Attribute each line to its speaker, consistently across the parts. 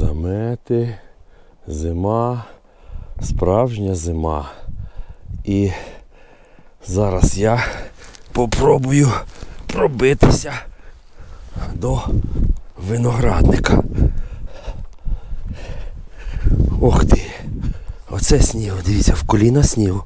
Speaker 1: Замети, зима, справжня зима. І зараз я попробую пробитися до виноградника. Ох ти! Оце снігу, дивіться, в коліна снігу.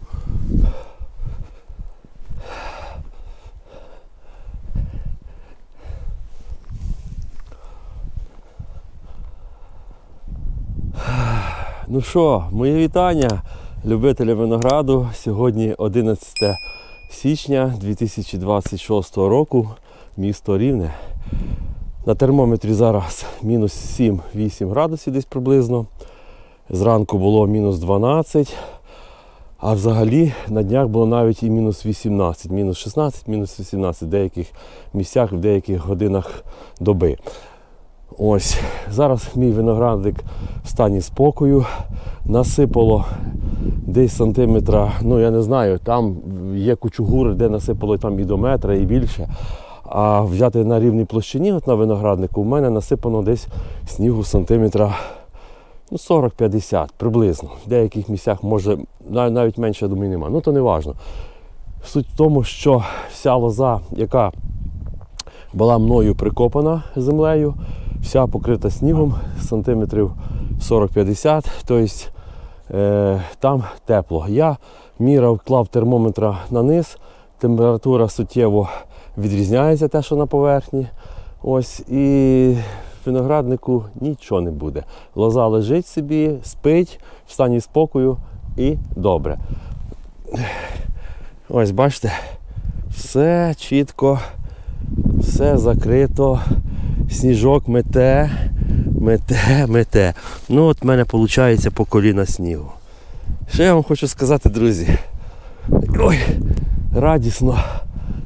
Speaker 1: Ну що, моє вітання любителям винограду. Сьогодні 11 січня 2026 року, місто Рівне. На термометрі зараз мінус 7-8 градусів десь приблизно. Зранку було мінус 12, а взагалі на днях було навіть і мінус 18, мінус 16, мінус 18 в деяких місцях, в деяких годинах доби. Ось зараз мій виноградник в стані спокою. Насипало десь сантиметра, ну я не знаю, там є кучугури, де насипало там і до метра, і більше. А взяти на рівній площині, от на винограднику, у мене насипано десь снігу сантиметра ну, 40-50 приблизно. В деяких місцях може навіть менше, я думаю, нема. Ну то не важно. Суть в тому, що вся лоза, яка була мною прикопана землею, вся покрита снігом сантиметрів 40-50, тобто е, там тепло. Я міряв, клав термометра на низ, температура суттєво відрізняється те, що на поверхні. Ось і винограднику нічого не буде. Лоза лежить собі, спить в стані спокою і добре. Ось бачите, все чітко, все закрито, сніжок мете, мете, мете. Ну от в мене виходить по коліна снігу. Що я вам хочу сказати, друзі? Ой, радісно,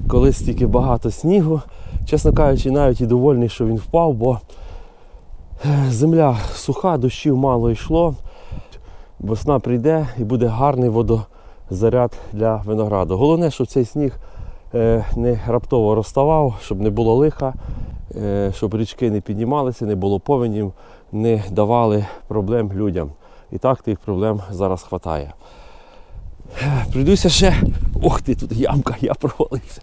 Speaker 1: коли стільки багато снігу. Чесно кажучи, навіть і довольний, що він впав, бо е, земля суха, дощів мало йшло. Весна прийде і буде гарний водозаряд для винограду. Головне, щоб цей сніг е, не раптово розставав, щоб не було лиха, щоб річки не піднімалися, не було повенів, не давали проблем людям. І так тих проблем зараз вистачає. Прийдуся ще. Ох ти, тут ямка, я провалився.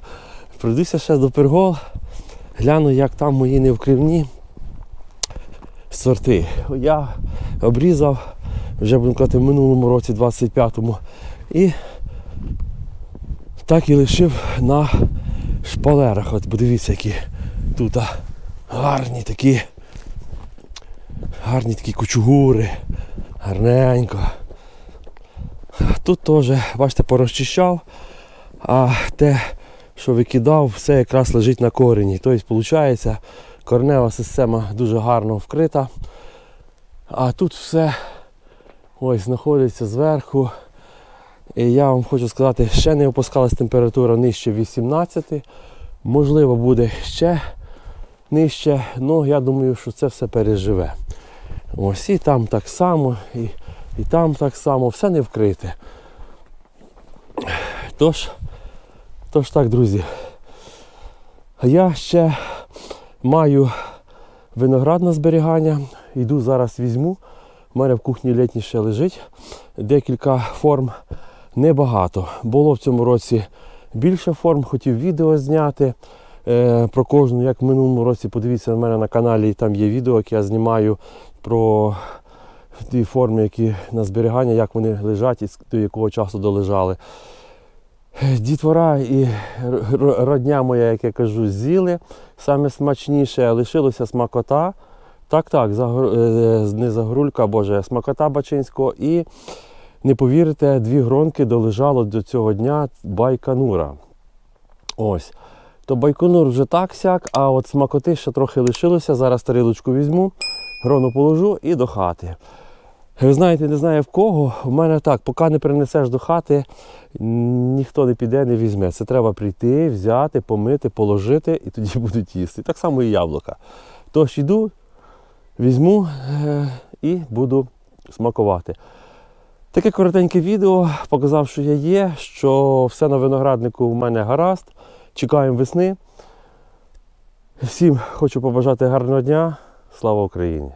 Speaker 1: Прийдуся ще до пергол, гляну, як там мої невкривні сорти. Я обрізав вже будемо казати, в минулому році, 25-му. І так і лишив на шпалерах. От подивіться, які тут гарні такі. Гарні такі кучугури. Гарненько. Тут теж, бачите, порозчищав, а те, що викидав, все якраз лежить на корені. Тобто, виходить, корнева система дуже гарно вкрита. А тут все ось знаходиться зверху. І я вам хочу сказати, ще не опускалась температура нижче 18. Можливо, буде ще нижче, але я думаю, що це все переживе. Ось і там так само, і, і там так само, все не вкрите. Тож, тож так, друзі. Я ще маю виноград на зберігання. Йду зараз візьму. У мене в кухні літні ще лежить декілька форм. Небагато. Було в цьому році більше форм, хотів відео зняти про кожну, як в минулому році. Подивіться в мене на каналі, там є відео, яке я знімаю про ті форми, які на зберігання, як вони лежать і до якого часу долежали. Е, Дітвора і родня моя, як я кажу, з'їли. Саме смачніше лишилося смакота. Так, так, загр- е, не загрулька, боже, смакота бачинського. І не повірите, дві гронки долежало до цього дня байконура. Ось. То байконур вже так сяк, а от смакоти ще трохи лишилося. Зараз тарілочку візьму, грону положу і до хати. Ви знаєте, не знаю в кого. У мене так, поки не принесеш до хати, ніхто не піде, не візьме. Це треба прийти, взяти, помити, положити і тоді будуть їсти. Так само і яблука. Тож йду, візьму е, і буду смакувати. Таке коротеньке відео показав, що я є, що все на винограднику в мене гаразд. Чекаємо весни. Всім хочу побажати гарного дня. Слава Україні!